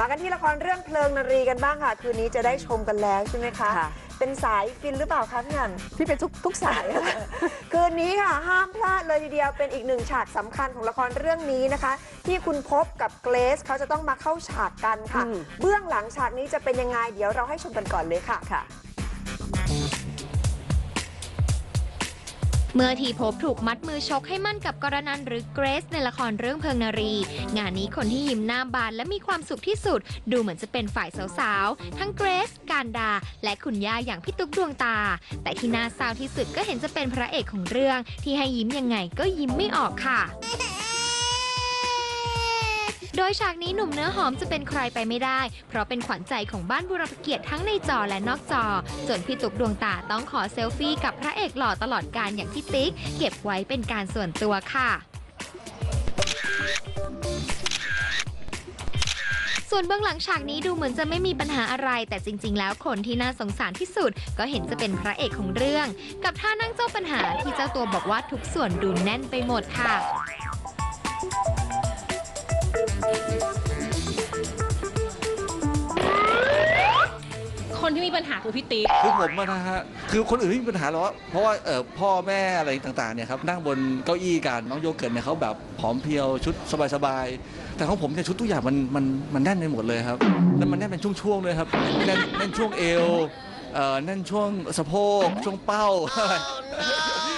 มากันที่ละครเรื่องเพลิงนรีกันบ้างค่ะ คืนนี้จะได้ชมกันแล้วใช่ไหมคะ ค่ะ เป็นสายฟินหรือเปล่าคะพี่หนัน พี่เป็นทุกทุกสายอะคืนนี้ค่ะ ห้ามพลาดเลยทีเดียวเป็นอีกหนึ่งฉากสำคัญของละครเรื่องนี้นะคะ ที่คุณพบกับเกรซเขาจะต้องมาเข้าฉากกันค่ะ อืม เบื้องหลังฉากนี้จะเป็นยังไงเดี๋ยวเราให้ชมกันก่อนเลยค่ะ ค่ะ เมื่อทีพบถูกมัดมือชกให้มั่นกับกรนันหรือเกรซในละครเรื่องเพิงนารี งานนี้คนที่ยิ้มหน้าบานและมีความสุขที่สุด ดูเหมือนจะเป็นฝ่ายสาวๆ ทั้งเกรซการดา และคุณย่าอย่างพี่ตุ๊กดวงตา แต่ที่น่าเศร้าที่สุดก็เห็นจะเป็นพระเอกของเรื่องที่ให้ยิ้มยังไงก็ยิ้มไม่ออกค่ะ โดยฉากนี้หนุ่มเนื้อหอมจะเป็นใครไปไม่ได้ เพราะเป็นขวัญใจของบ้านบุรพเกียรติทั้งในจอและนอกจอ จนพี่ตุกดวงตาต้องขอเซลฟี่กับพระเอกหล่อตลอดการอย่างพี่ติ๊ก เก็บไว้เป็นการส่วนตัวค่ะส่วนเบื้องหลังฉากนี้ดูเหมือนจะไม่มีปัญหาอะไร แต่จริง ๆ แล้วคนที่น่าสงสารที่สุด ก็เห็นจะเป็นพระเอกของเรื่อง กับท่านั่งเจ้าปัญหาที่เจ้าตัวบอกว่าทุกส่วนดูแน่นไปหมดค่ะ คนที่มีปัญหาคือพี่ติ๊ก คือผมอะนะฮะคือคนอื่นไม่มีปัญหาหรอกเพราะว่าเออพ่อแม่อะไรต่างๆเนี่ยครับนั่งบนเก้าอี้กันน้องโยเกิร์ตเนี่ยเขาแบบผอมเพรียวชุดสบายๆแต่ของผมเนี่ยชุดทุกอย่างมันมันมันแน่นไปหมดเลยครับแล้วมันแน่นเป็นช่วงๆเลยครับแน่นแน่นช่วงเอวเอ่อแน่นช่วงสะโพกช่วงเป้า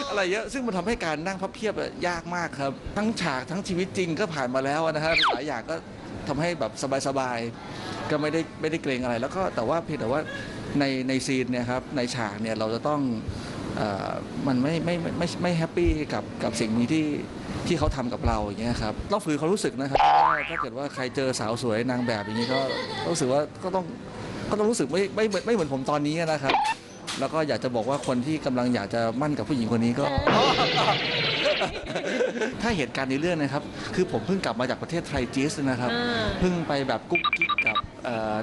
อะไรเยอะซึ่งมันทำให้การนั่งพับเพียบอะยากมากครับ ทั้งฉากทั้งชีวิตจริงก็ผ่านมาแล้วนะฮะหลายอย่างก็ทำให้แบบสบายๆ ก็ไม่ได้ไม่ได้เกรงอะไร แล้วก็แต่ว่าเพียงแต่ว่าในในซีนเนี่ยครับในฉากเนี่ยเราจะต้องเออมันไม่ไม่ไม่ไม่ไม่แฮปปี้กับกับสิ่งนี้ที่ที่เขาทำกับเราอย่างเงี้ยครับต้องฝืนความรู้สึกนะครับว่าถ้าเกิดว่าใครเจอสาวสวยนางแบบอย่างนี้ก็รู้สึกว่าก็ต้องก็ต้องรู้สึกไม่ไม่ไม่ไม่เหมือนผมตอนนี้นะครับ แล้วก็อยากจะบอกว่าคนที่กำลังอยากจะมั่นกับผู้หญิงคนนี้ก็ ถ้าเหตุการณ์ในเรื่องนะครับ คือผมเพิ่งกลับมาจากประเทศไทยจีสนะครับอ่าเพิ่งไปแบบกุ๊กกิ๊กกับเอ่อ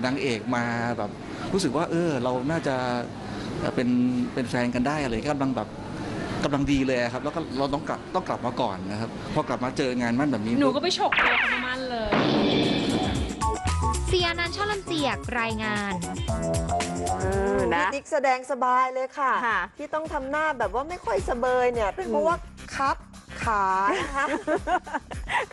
นางเอกมาแบบรู้สึกว่า เออ เราน่าจะเอ่อเป็นเป็นแฟนกันได้อะไรกำลังแบบกำลังดีเลยครับ แล้วก็เราต้องกลับต้องกลับมาก่อนนะครับ พอกลับมาเจองานมั่นแบบนี้หนูก็ปุ๊บไปฉกตัวเขามามั่นเลยเสียนันท์ช่อลำเจียกรายงานเออนะพี่ติ๊กแสดงสบายเลยค่ะ ค่ะ ที่ต้องทำหน้าแบบว่าไม่ค่อยสเบยเนี่ย เป็นเพราะว่าคับ ขานะคะ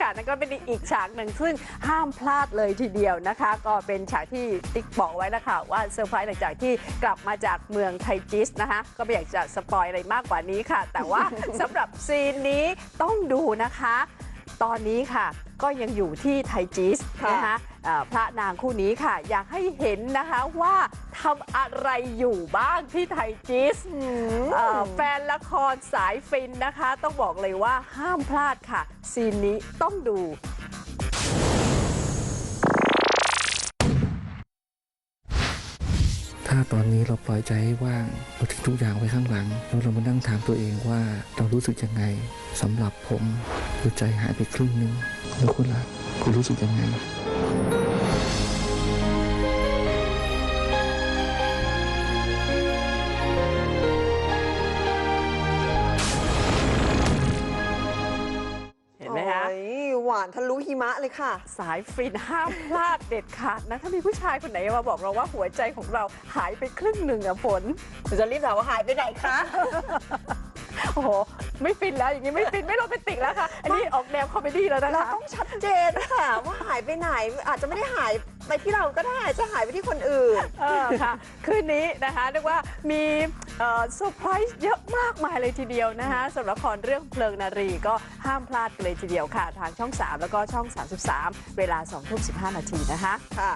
ค่ะนั่นก็เป็นอีกฉากหนึ่งซึ่งห้ามพลาดเลยทีเดียวนะคะ ก็เป็นฉากที่ติ๊กบอกไว้แล้วค่ะว่าเซอร์ไพรส์หลังจากที่กลับมาจากเมืองไทจิสนะคะ ก็ไม่อยากจะสปอยอะไรมากกว่านี้ค่ะ แต่ว่าสำหรับซีนนี้ต้องดูนะคะ ตอนนี้ค่ะก็ยังอยู่ที่ไทจิสค่ะนะคะเอ่อ พระนางคู่นี้ค่ะ อยากให้เห็นนะคะว่าทำอะไรอยู่บ้างที่ไทจิสเอ่อแฟนละครสายฟินนะคะ ต้องบอกเลยว่าห้ามพลาดค่ะ ซีนนี้ต้องดูถ้าตอนนี้เราปล่อยใจให้ว่างเราทิ้งทุกอย่างไว้ข้างหลัง แล้วเรามานั่งถามตัวเองว่าเรารู้สึกยังไงสำหรับผมหัวใจหายไปครึ่งหนึ่งแล้วคุณล่ะคุณรู้สึกยังไง วานทะลุหิมะเลยค่ะ สายฟินห้ามพลาดเด็ดขาดนะ ถ้ามีผู้ชายคนไหนมาบอกเราว่าหัวใจของเราหายไปครึ่งหนึ่งอะฝนจะรีบถามว่าหายไปไหนคะ โอ้โห ไม่ฟินแล้วอย่างนี้ไม่ฟินไม่โรแมนติกแล้วค่ะ อันนี้ออกแนวคอมเมดี้แล้วนะเราคะ ต้องชัดเจนค่ะ ว่าหายไปไหนอาจจะไม่ได้หายไปที่เราก็ได้จะหายไปที่คนอื่น เออค่ะ คืนนี้นะคะเรียกว่ามีเอ่อเซอร์ไพรส์เยอะมากมายเลยทีเดียวนะคะสำหรับละครเรื่องเพลิงนารีก็ห้ามพลาดกันเลยทีเดียวค่ะ ทางช่อง 3 แล้วก็ช่อง 33 เวลา2ทุ่ม15 นาทีนะคะ ค่ะ